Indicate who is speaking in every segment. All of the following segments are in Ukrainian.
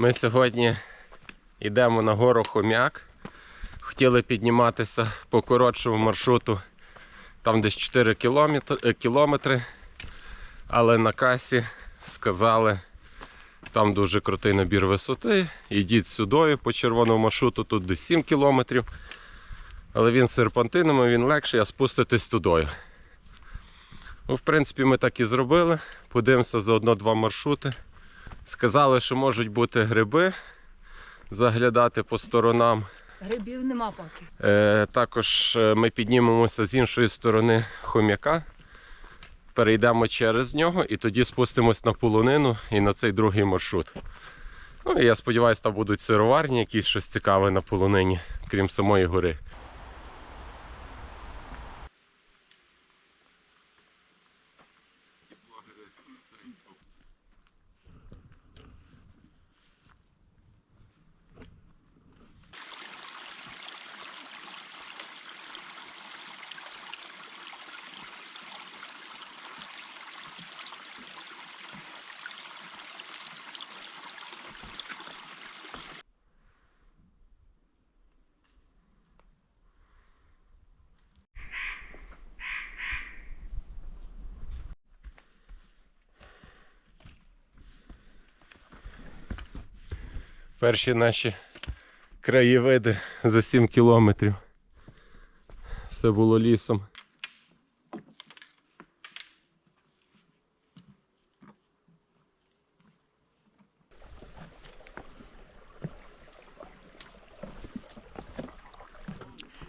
Speaker 1: Ми сьогодні йдемо на гору Хом'як. Хотіли підніматися по коротшому маршруту, там десь 4 кілометри, е, кілометри. Але на касі сказали, там дуже крутий набір висоти. Йдіть сюди по червоному маршруту, тут десь 7 кілометрів. Але він з серпантинами, він легший, а спуститись тудою. Ну, в принципі, ми так і зробили. Подивимося заодно два маршрути. Сказали, що можуть бути гриби, заглядати по сторонам.
Speaker 2: Грибів нема поки.
Speaker 1: Е, також е, ми піднімемося з іншої сторони хом'яка, перейдемо через нього і тоді спустимось на полонину і на цей другий маршрут. Ну, і я сподіваюся, там будуть сироварні, якісь щось цікаве на полонині, крім самої гори. Перші наші краєвиди за 7 кілометрів. Все було лісом.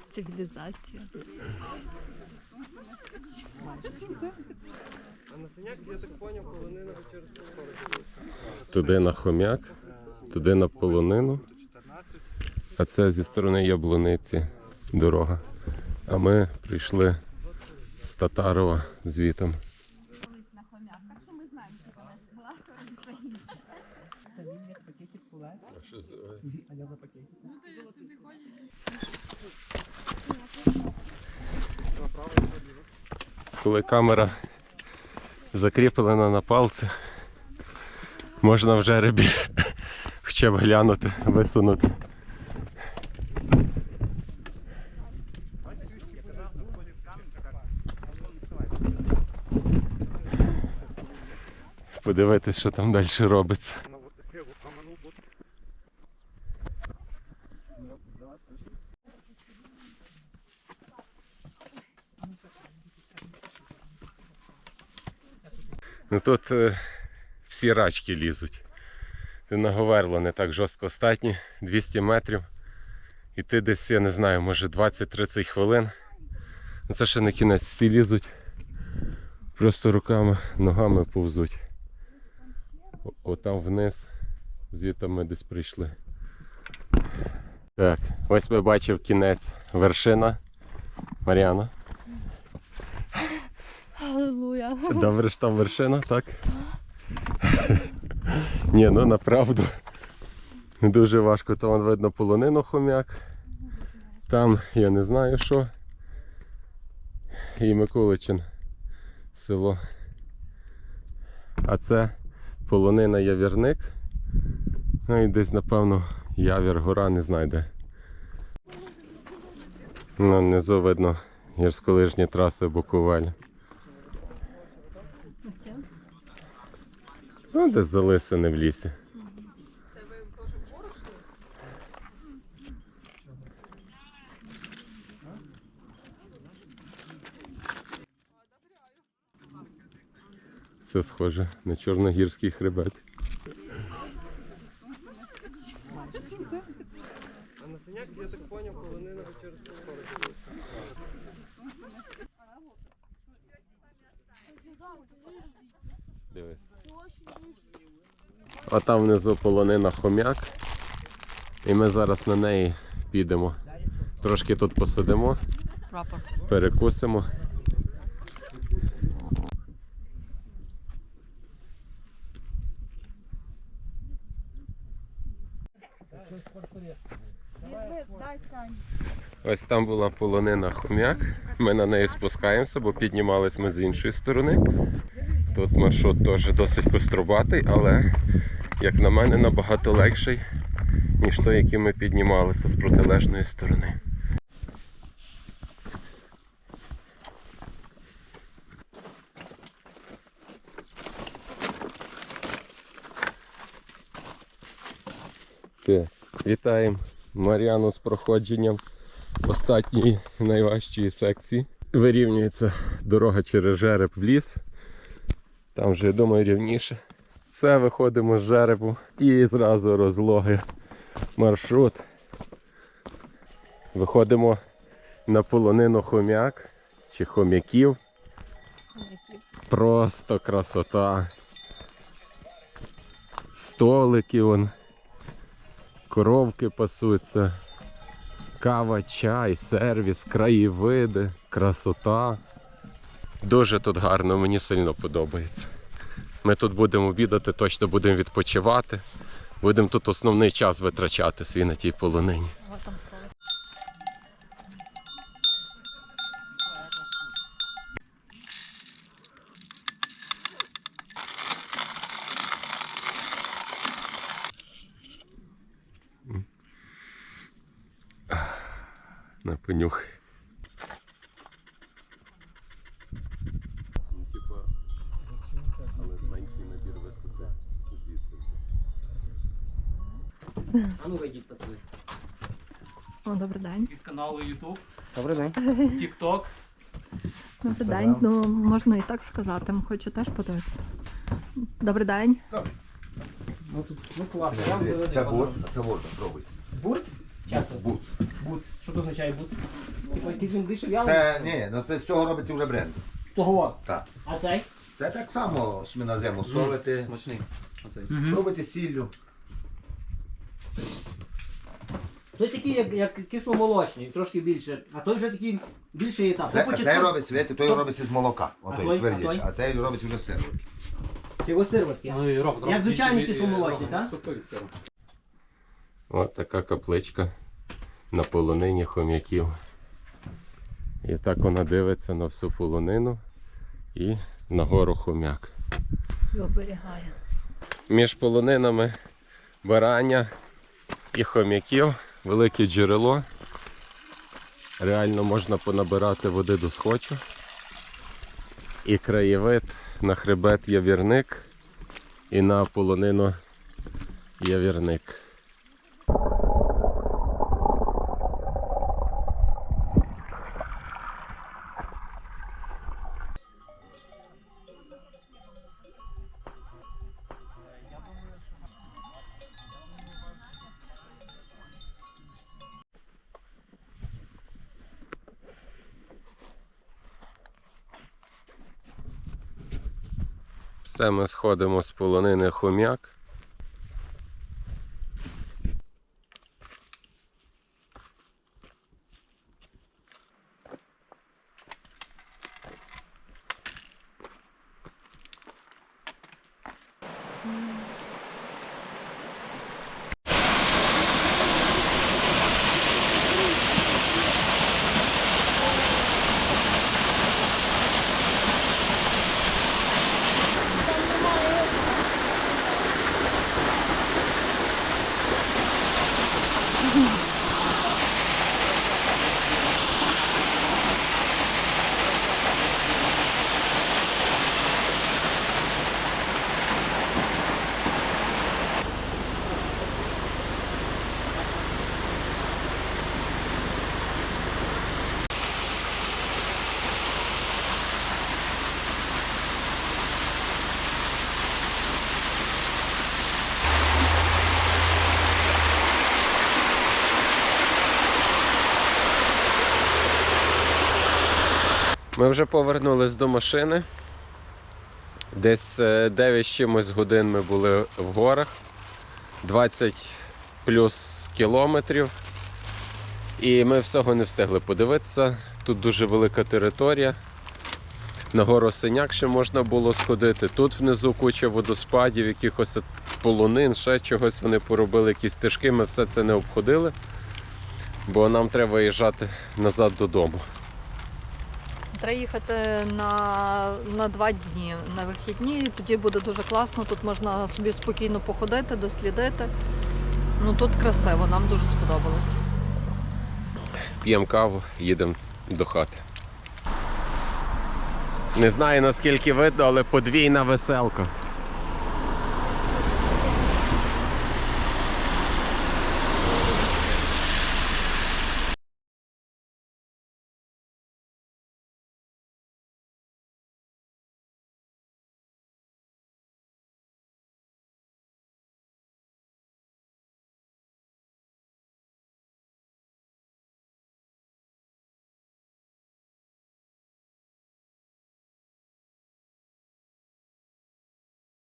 Speaker 2: Цивілізація.
Speaker 1: Туди на хом'як, туди на полонину. А це зі сторони Яблуниці дорога. А ми прийшли з Татарова звітом. Коли камера закріплена на палці, можна вже рибі хоча б глянути, висунути. Подивитись, що там далі робиться. Ну тут е, всі рачки лізуть. Ти на Говерло не так жорстко статні, 200 метрів. І ти десь, я не знаю, може 20-30 хвилин. Це ще не кінець, всі лізуть. Просто руками, ногами повзуть. Отам вниз, звідти ми десь прийшли. Так, ось ми бачив кінець вершина. Мар'яна.
Speaker 2: Аллилуйя.
Speaker 1: Добре, що там вершина, так? Ні, ну направду. Дуже важко, там видно полонину хом'як. Там я не знаю що. І Миколичин село. А це полонина Явірник. Ну і десь, напевно, Явір гора, не знаю де. Ну, внизу видно гірськолижні траси Буковель. Ну, десь залисини в лісі. Це ви Це схоже на чорногірський хребет.
Speaker 3: А на синяк, я так поняв, полонина через полгорода.
Speaker 1: Дивись. А там внизу полонина хом'як. І ми зараз на неї підемо. Трошки тут посидимо, перекусимо. Ось там була полонина хом'як. Ми на неї спускаємося, бо піднімались ми з іншої сторони. Тут маршрут теж досить кострубатий, але як на мене, набагато легший, ніж той, який ми піднімалися з протилежної сторони. Вітаємо Мар'яну з проходженням останньої найважчої секції. Вирівнюється дорога через жереб в ліс. Там вже, я думаю, рівніше. Все, виходимо з жеребу і зразу розлоги маршрут. Виходимо на полонину хом'як чи хом'яків. Просто красота. Столики вон, коровки пасуться, кава, чай, сервіс, краєвиди, красота. Дуже тут гарно, мені сильно подобається. Ми тут будемо обідати, точно будемо відпочивати. Будемо тут основний час витрачати свій на тій полонині. На понюх. Але менший набір висоти.
Speaker 3: А ну вийдіть, пацани.
Speaker 2: О, добрий день.
Speaker 3: Із каналу YouTube,
Speaker 4: Добрий день.
Speaker 3: TikTok.
Speaker 2: Добрий день. Ну, можна і так сказати. Хочу теж подивитися. Добрий день.
Speaker 3: Ну тут ну класно. Я вам
Speaker 5: Це,
Speaker 3: заведу
Speaker 5: це бурц, це можна пробуйте.
Speaker 3: Бурц? Як це?
Speaker 5: Буц.
Speaker 3: Буц. Що це означає буц? Типу якийсь він більше в'ялий?
Speaker 5: Це ні, ну це з цього робиться вже бренд.
Speaker 3: Того.
Speaker 5: Так.
Speaker 3: А цей?
Speaker 5: Це так само ми на зиму солити,
Speaker 4: Смачний. Оцей.
Speaker 5: пробуйте сіллю.
Speaker 3: Той такий, як, як кисломолочний, трошки більше. А той вже такий більший етап.
Speaker 5: Це,
Speaker 3: Ну,
Speaker 5: це
Speaker 3: початку-
Speaker 5: робиться, видите, той робиться з молока,
Speaker 3: А
Speaker 5: отой
Speaker 3: той? А
Speaker 5: твердіше,
Speaker 3: той?
Speaker 5: а цей робиться вже з.
Speaker 3: Це його сирватки.
Speaker 4: Ну і робот,
Speaker 3: Як звичайний кисломолочний, так?
Speaker 1: От така капличка на полонині хом'яків. І так вона дивиться на всю полонину і на гору хом'як.
Speaker 2: І оберігає.
Speaker 1: Між полонинами барання і хом'яків велике джерело. Реально можна понабирати води до схочу. І краєвид на хребет явірник і на полонину явірник. Все ми сходимо з полонини хом'як. Ми вже повернулись до машини. Десь е, 9 з чимось годин ми були в горах. 20 плюс кілометрів. І ми всього не встигли подивитися. Тут дуже велика територія. На гору Синяк ще можна було сходити. Тут внизу куча водоспадів, якихось полонин, ще чогось вони поробили, якісь стежки. Ми все це не обходили, бо нам треба виїжджати назад додому.
Speaker 2: Треба їхати на, на два дні на вихідні, тоді буде дуже класно. Тут можна собі спокійно походити, дослідити. Ну тут красиво, нам дуже сподобалось.
Speaker 1: П'ємо каву, їдемо до хати. Не знаю наскільки видно, але подвійна веселка.